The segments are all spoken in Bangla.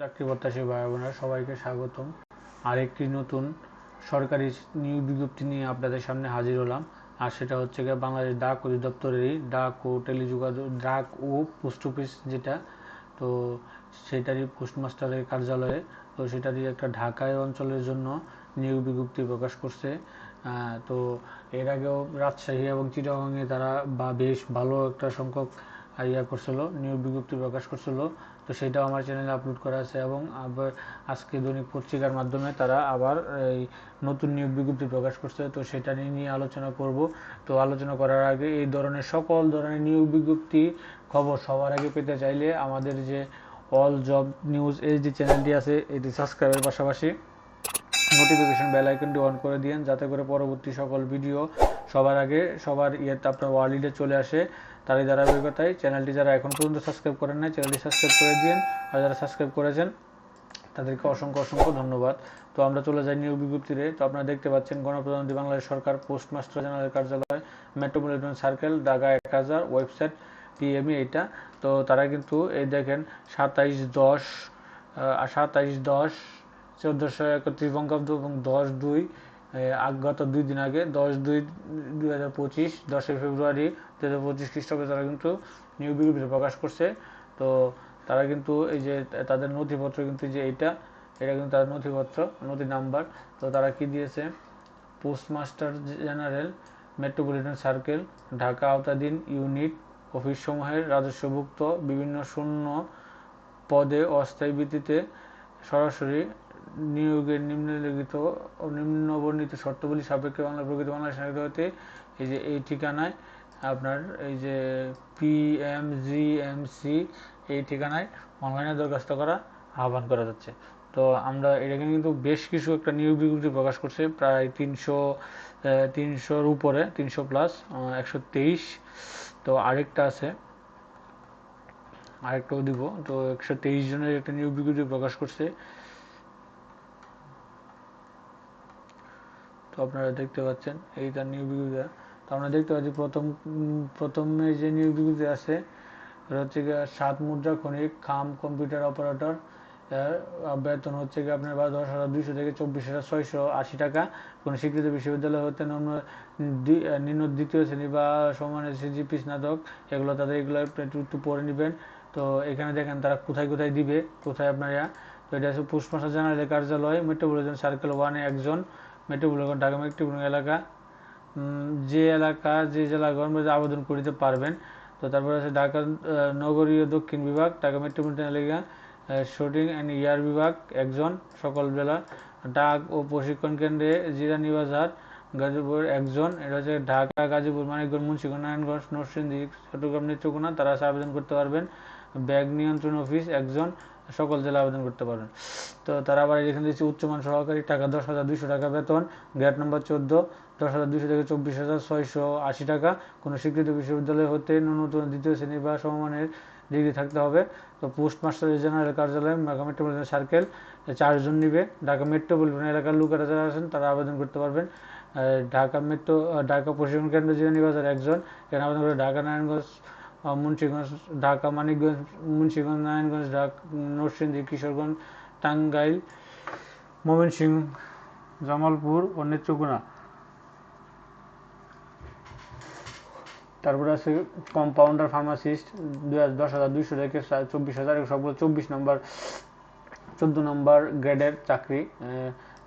চাকরি প্রত্যাশী ভাই বোনেরা সবাইকে স্বাগতম। আরেকটি নতুন সরকারি নিয়োগ বিজ্ঞপ্তি নিয়ে আপনাদের সামনে হাজির হলাম। আর সেটা হচ্ছে গিয়ে বাংলাদেশ ডাক অধিদপ্তরেরই ডাক ও টেলিযোগাযোগ, ডাক ও পোস্ট অফিস যেটা, তো সেটারই পোস্টমাস্টারের কার্যালয়ে, তো সেটারই একটা ঢাকায় অঞ্চলের জন্য নিয়োগ বিজ্ঞপ্তি প্রকাশ করছে। তো এর আগেও রাজশাহী এবং চিটাগাংয়ে তারা বা বেশ ভালো একটা সংখ্যক ইয়া করছিল, নিয়োগ বিজ্ঞপ্তি প্রকাশ করছিল। তো সেটাও আমার চ্যানেলে আপলোড করা আছে এবং আবার আজকে দৈনিক পত্রিকার মাধ্যমে তারা আবার এই নতুন নিয়োগ বিজ্ঞপ্তি প্রকাশ করছে। তো সেটা নিয়ে আলোচনা করব। তো আলোচনা করার আগে এই ধরনের সকল ধরনের নিয়োগ বিজ্ঞপ্তি খবর সবার আগে পেতে চাইলে আমাদের যে অল জব নিউজ এই যে চ্যানেলটি আছে, এটি সাবস্ক্রাইবের পাশাপাশি নোটিফিকেশন বেল আইকনটি অন করে দিন যাতে করে পরবর্তী সকল ভিডিও সবার আগে, সবার ইয়েতে আপনার ওয়ালিডে চলে আসে। তারই ধারাবাহিকতায় চ্যানেলটি যারা এখন পর্যন্ত সাবস্ক্রাইব করেন নাই, চ্যানেলটি সাবস্ক্রাইব করে দিন আর যারা সাবস্ক্রাইব করেছেন, তাদেরকে অসংখ্য অসংখ্য ধন্যবাদ। তো আমরা চলে যাই নিয়োগ বিজ্ঞপ্তিতে। তো আপনারা দেখতে পাচ্ছেন, গণপ্রজাতন্ত্রী বাংলাদেশ সরকার, পোস্টমাস্টার জেনারেল কার্যালয়, মেট্রোপলিটন সার্কেল, ঢাকা এক হাজার, ওয়েবসাইট, পিএমই এটা তো তারা কিন্তু এই দেখেন, সাতাইশ দশ সাতাইশ দশ, চোদ্দোশো একত্রিশ বঙ্গাব্দ এবং দশ দুই গত দুই দিন আগে, দশ দুই দুই হাজার পঁচিশ, দশই ফেব্রুয়ারি দু হাজার পঁচিশ খ্রিস্টাব্দে তারা কিন্তু নিয়োগ বিজ্ঞপ্তি প্রকাশ করছে। তো তারা কিন্তু এই যে তাদের নথিপত্র কিন্তু যে এইটা এটা কিন্তু তাদের নথিপত্র, নথি নাম্বার। তো তারা কি দিয়েছে? Postmaster general, metropolitan circle, Dhaka আওতাধীন ইউনিট, অফিসসমূহের রাজস্বভুক্ত বিভিন্ন শূন্য পদে অস্থায়ী ভিত্তিতে সরাসরি নিয়োগের নিম্নলিখিত ও নিম্নবর্ণিত শর্তাবলী সাপেক্ষে বাংলা, প্রকৃত বাংলাদেশ নাগরিক হতে এই যে এই ঠিকানায় আপনার এই যে পিএমজিএমসি এই ঠিকানায় অনলাইনে দরখাস্ত করা, আহ্বান করা যাচ্ছে। তো আমরা এখানে কিন্তু বেশ কিছু একটা নিয়োগ বিজ্ঞপ্তি প্রকাশ করছে, প্রায় তিনশো তিনশোর উপরে, তিনশো প্লাস একশো তেইশ। তো আরেকটা আছে, আরেকটাও দিব। তো একশো তেইশ জনের একটা নিয়োগ বিজ্ঞপ্তি প্রকাশ করছে। তো আপনারা দেখতে পাচ্ছেন, এই তার নিয়োগ বিজ্ঞপ্তি তো আমরা দেখতে পাচ্ছি প্রথম প্রথমে যে নিউ বিজ্ঞপ্তি আছে হচ্ছে গিয়ে সাত মুদ্রা খনিক খাম কম্পিউটার অপারেটর বেতন হচ্ছে গিয়ে আপনার বা দশ হাজার দুইশো থেকে চব্বিশ হাজার ছয়শো আশি টাকা। কোনো স্বীকৃত বিশ্ববিদ্যালয় হতে নিম্ন নিম্ন দ্বিতীয় শ্রেণি বা সমানের সিজিপি স্নাতক, এগুলো তাদের এগুলো একটু একটু পরে নেবেন। তো এখানে দেখেন তারা কোথায় কোথায় দিবে, কোথায় আপনার? তো এটা হচ্ছে পুষ্পমাসা জেনারেল কার্যালয় মেট্রোপলিটন সার্কেল ওয়ানে একজন। মেট্রোপলিটন, ঢাকা মেট্রোপলিটন এলাকা। যে এলাকা, যে জেলা গভর্নমেন্ট আবেদন করিতে পারবেন। তো তারপরে আছে ঢাকা নগরীয় দক্ষিণ বিভাগ, ঢাকা মেট্রোপলিটন এলাকা শুটিং অ্যান্ড ইয়ার বিভাগ, একজন, সকল জেলা। ডাক ও প্রশিক্ষণ কেন্দ্রে জিরানি বাজার, গাজীপুর, একজন। এটা হচ্ছে ঢাকা, গাজীপুর, মানিকগঞ্জ, মুন্সিগঞ্জ, নারায়ণগঞ্জ, নরসিংদী, চট্টগ্রাম, নেত্রকোনা, তারা আবেদন করতে পারবেন। ব্যাগ নিয়ন্ত্রণ অফিস, একজন। সকল জেলা আবেদন করতে পারবেন তো তারা আবার এখানে দিচ্ছে উচ্চমান সহকারী, টাকা দশ হাজার দুইশো টাকা বেতন গ্রেড নম্বর চোদ্দ, দশ হাজার দুইশো থেকে চব্বিশ হাজার ছয়শো আশি টাকা। কোনো স্বীকৃত বিশ্ববিদ্যালয় হতে ন্যূনতম দ্বিতীয় শ্রেণি বা সমমানের ডিগ্রি থাকতে হবে। তো পোস্ট মাস্টার জেনারেল কার্যালয়, ঢাকা মেট্রোপলিটন সার্কেল চারজন নিবে। ঢাকা মেট্রোপলিটন এলাকার লোকেরা যারা আছেন, তারা আবেদন করতে পারবেন। ঢাকা মেট্রো ঢাকা প্রশিক্ষণ কেন্দ্র জিরানি বাজার একজন, এখানে আবেদন করে ঢাকা নারায়ণগঞ্জ মুন্সিগঞ্জ, ঢাকা, মানিকগঞ্জ, মুন্সিগঞ্জ, নারায়ণগঞ্জ, ঢাকা, নরসিংদী, কিশোরগঞ্জ, টাঙ্গাইল, ময়মনসিংহ, জামালপুর ও নেত্রকোনা। তারপরে আছে কম্পাউন্ডার ফার্মাসিস্ট দশ হাজার দুইশো থেকে চব্বিশ হাজার সবগুলো চব্বিশ নম্বর, চোদ্দ নম্বর গ্রেডের চাকরি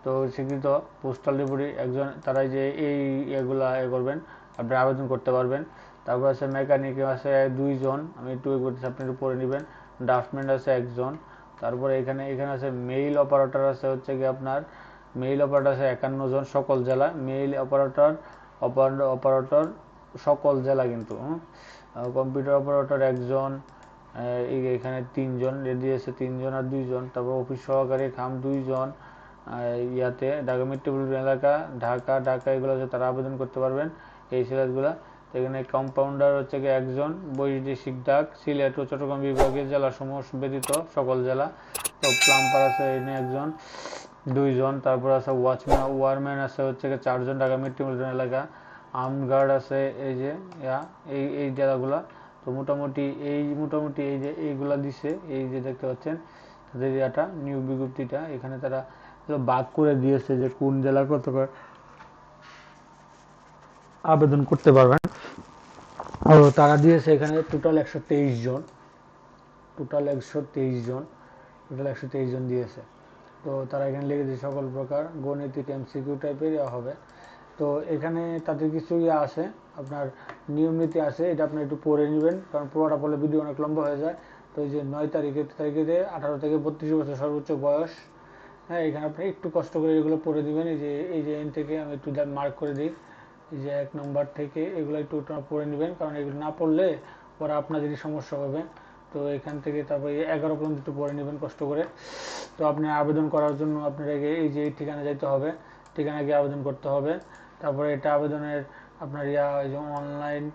তো স্বীকৃত পোস্টাল ডেপুটি একজন, তারাই যে এই এগুলা এ করবেন, আপনি আবেদন করতে পারবেন। তারপর আছে মেকানিক আছে দুইজন, আমি একটু করতেছি আপনি একটু পড়ে নেবেন। ড্রাফটম্যান আছে একজন। তারপরে এখানে এখানে আছে মেইল অপারেটর আছে হচ্ছে কি আপনার মেইল অপারেটর আছে একান্ন জন সকল জেলা। মেইল অপারেটর অপারেটর সকল জেলা কিন্তু কম্পিউটার অপারেটর একজন এই এখানে তিনজন রেডি আছে তিনজন আর দুইজন। তারপর অফিস সহকারী খাম দুইজন ইয়াতে, ঢাকা মেট্রোপলিটন এলাকা, ঢাকা ঢাকা এগুলো আছে, তারা আবেদন করতে পারবেন। এই সিলেটগুলো এখানে কম্পাউন্ডার হচ্ছে কি একজন বৈদেশিক ডাক, সিলেট ও চট্টগ্রাম বিভাগের জেলা সমূহ ব্যতীত সকল জেলা। তো প্লাম্পার আছে এখানে একজন, দুইজন, তারপর আছে ওয়াচম্যান ওয়ারম্যান আছে হচ্ছে কি চারজন ঢাকা মেট্রোপলিটন এলাকা। আর্ম গার্ড আছে এই যে এই এই জেলাগুলা। তো মোটামুটি এই মোটামুটি এই যে, এইগুলা দিছে, এই যে দেখতে পাচ্ছেন, তাদের ইয়াটা নিয়োগ বিজ্ঞপ্তিটা। এখানে তারা বাদ করে দিয়েছে যে কোন জেলা কত করে আবেদন করতে পারবেন। তারা দিয়েছে এখানে টোটাল একশো তেইশ জন। টোটাল একশো তেইশ জন। টোটাল একশো তেইশ জন দিয়েছে। তো তারা এখানে লিখে দিয়েছে সকল প্রকার গণিতিক এমসিকিউ টাইপের হবে। তো এখানে তাদের কিছু ইয়ে আছে, আপনার নিয়ম নীতি আছে, এটা আপনি একটু পড়ে নেবেন। কারণ পুরোটা পড়লে ভিডিও অনেক লম্বা হয়ে যায়। তো এই যে নয় তারিখে তারিখে আঠারো থেকে বত্রিশ বছর সর্বোচ্চ বয়স। হ্যাঁ এখানে আপনি একটু কষ্ট করে এগুলো পড়ে দিবেন। এই যে এই যে এন থেকে আমি একটু মার্ক করে দিই। এই যে এক নম্বর থেকে এগুলো একটু পড়ে নেবেন, কারণ এগুলো না পড়লে পরে আপনাদেরই সমস্যা হবে, তো এখান থেকে তারপরে এগারো পর্যন্ত একটু পড়ে নেবেন কষ্ট করে। তো আপনি আবেদন করার জন্য আপনার আগে এই যে ঠিকানা যাইতে হবে ঠিকানা গিয়ে আবেদন করতে হবে। তারপরে এটা আবেদনের আপনার ইয়া অনলাইন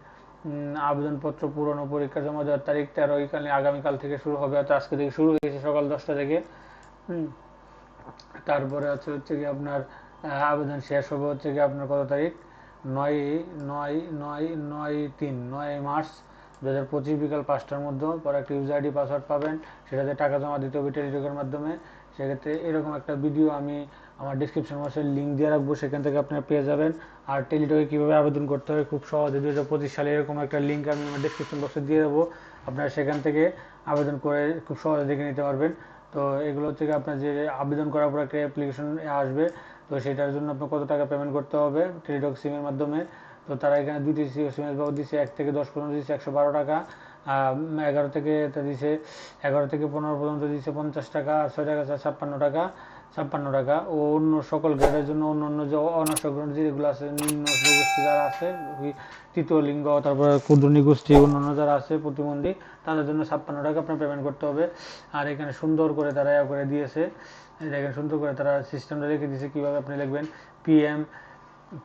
আবেদনপত্র পূরণ ও পরীক্ষা জমা দেওয়ার তারিখ তেরো এখানে আগামীকাল থেকে শুরু হবে অর্থাৎ আজকে থেকে শুরু হয়েছে সকাল দশটা থেকে। হুম। তারপরে আছে হচ্ছে কি আপনার আবেদন শেষ হবে হচ্ছে কি আপনার কত তারিখ? নয় নয় নয় নয়, তিন, নয় মার্চ দু হাজার পঁচিশ বিকাল পাঁচটার মধ্যে পরে একটা ইউজার আইডি পাসওয়ার্ড পাবেন, সেটাতে টাকা জমা দিতে হবে টেলিটকের মাধ্যমে। সেক্ষেত্রে এরকম একটা ভিডিও আমি আমার ডিসক্রিপশন বক্সে লিঙ্ক দিয়ে রাখব, সেখান থেকে আপনারা পেয়ে যাবেন। আর টেলিটকে কীভাবে আবেদন করতে হবে খুব সহজে দু হাজার পঁচিশ সালে এরকম একটা লিঙ্ক আমি আমার ডিসক্রিপশন বক্সে দিয়ে দেবো। আপনারা সেখান থেকে আবেদন করে খুব সহজে দেখে নিতে পারবেন। তো এগুলো হচ্ছে আপনার যে আবেদন করার পর একটা অ্যাপ্লিকেশন আসবে তো সেটার জন্য আপনার কত টাকা পেমেন্ট করতে হবে? টেলিটক সিমের মাধ্যমে। তো তারা এখানে দুইটি দুটি সিমের বাবদ দিচ্ছে এক থেকে দশ পর্যন্ত দিচ্ছে একশো বারো টাকা। এগারো থেকে দিছে, এগারো থেকে পনেরো পর্যন্ত দিচ্ছে পঞ্চাশ টাকা, ছয় টাকা ছাপ্পান্ন টাকা। ছাপ্পান্ন টাকা। ও অন্য সকল গ্রেডের জন্য অন্য অন্য যে অনার্স গ্রেড যেগুলো আছে, নিম্ন গোষ্ঠী যারা আছে তৃতীয় লিঙ্গ তারপরে ক্ষুদ্র নিগোষ্ঠী অন্যান্য যারা আছে, প্রতিবন্ধী, তাদের জন্য ছাপ্পান্ন টাকা আপনার পেমেন্ট করতে হবে। আর এখানে সুন্দর করে তারা ইয়া করে দিয়েছে। দেখেন সুন্দর করে তারা সিস্টেমটা রেখে দিয়েছে। কীভাবে আপনি লিখবেন? PM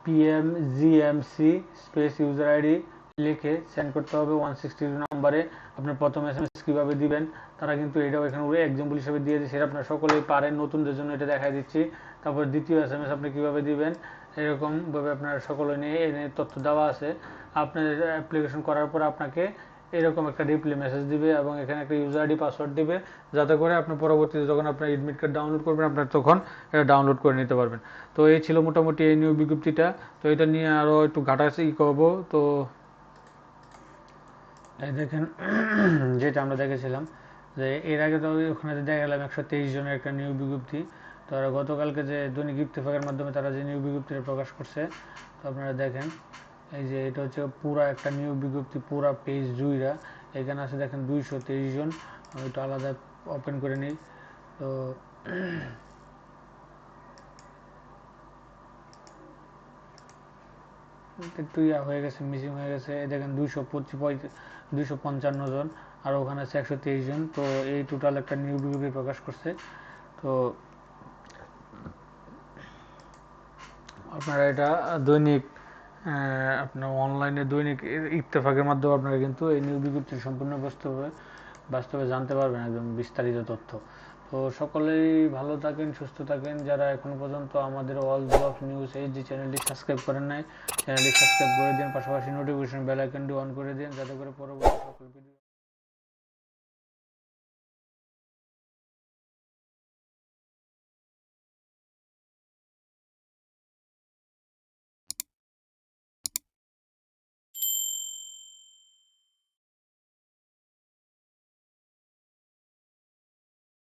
PM GMC space user ID লিখে সেন্ড করতে হবে ওয়ান সিক্সটি নাম্বারে আপনার প্রথম এস এম এস কীভাবে দিবেন, তারা কিন্তু এটাও এখানে এক্সাম্পল হিসেবে দিয়ে দিচ্ছে সেটা আপনার সকলেই পারেন, নতুনদের জন্য এটা দেখাই দিচ্ছি। তারপর দ্বিতীয় এস এম এস আপনি কীভাবে দিবেন, এরকমভাবে আপনার সকলে নিয়ে এনে তথ্য দেওয়া আছে। আপনার অ্যাপ্লিকেশন করার পর আপনাকে এরকম একটা রিপ্লে মেসেজ দিবে এবং এখানে একটা ইউজার আইডি পাসওয়ার্ড দিবে। যাতে করে আপনি পরবর্তীতে যখন আপনার এডমিট কার্ড ডাউনলোড করবেন, আপনার তখন এটা ডাউনলোড করে নিতে পারবেন। তো এই ছিল মোটামুটি এই নিয়োগ বিজ্ঞপ্তিটা। তো এটা নিয়ে আরও একটু ঘাটাঘাটি করব। তো দেখেন, যেটা আমরা দেখেছিলাম, যে এর আগে তো ওখানে দেখা গেলাম একশো তেইশ জনের একটা নিয়োগ বিজ্ঞপ্তি, তো গতকালকে যে দৈনিক ইত্তেফাকের মাধ্যমে তারা যে নিয়োগ বিজ্ঞপ্তিটা প্রকাশ করছে, তো আপনারা দেখেন, এই যে এটা হচ্ছে পুরা একটা নিয়োগ বিজ্ঞপ্তি, পুরা পেজ জুইরা, এখানে আছে দেখেন দুইশো তেইশ জন, আমি একটু আলাদা ওপেন করে নিই, তো একটু ইয়া হয়ে গেছে মিসিং হয়ে গেছে। দেখেন দুইশো দুইশো পঞ্চান্ন জন, আর ওখানে আছে একশো তেইশ জন। তো এই টোটাল একটা নিউ বিজ্ঞপ্তি প্রকাশ করছে। তো আপনারা এটা দৈনিক আপনার অনলাইনে দৈনিক ইত্তেফাকের মাধ্যমে আপনারা কিন্তু এই নিউ বিজ্ঞপ্তি সম্পূর্ণ বাস্তবে বাস্তবে জানতে পারবেন একদম বিস্তারিত তথ্য। তো সকলেই ভালো থাকেন, সুস্থ থাকেন। যারা এখনও পর্যন্ত আমাদের অল ব্লক নিউজ এই যে চ্যানেলটি সাবস্ক্রাইব করেন নাই চ্যানেলটি সাবস্ক্রাইব করে দিন। পাশাপাশি নোটিফিকেশন বেল আইকনটি অন করে দিন, যাতে করে পরবর্তী সকল ভিডিও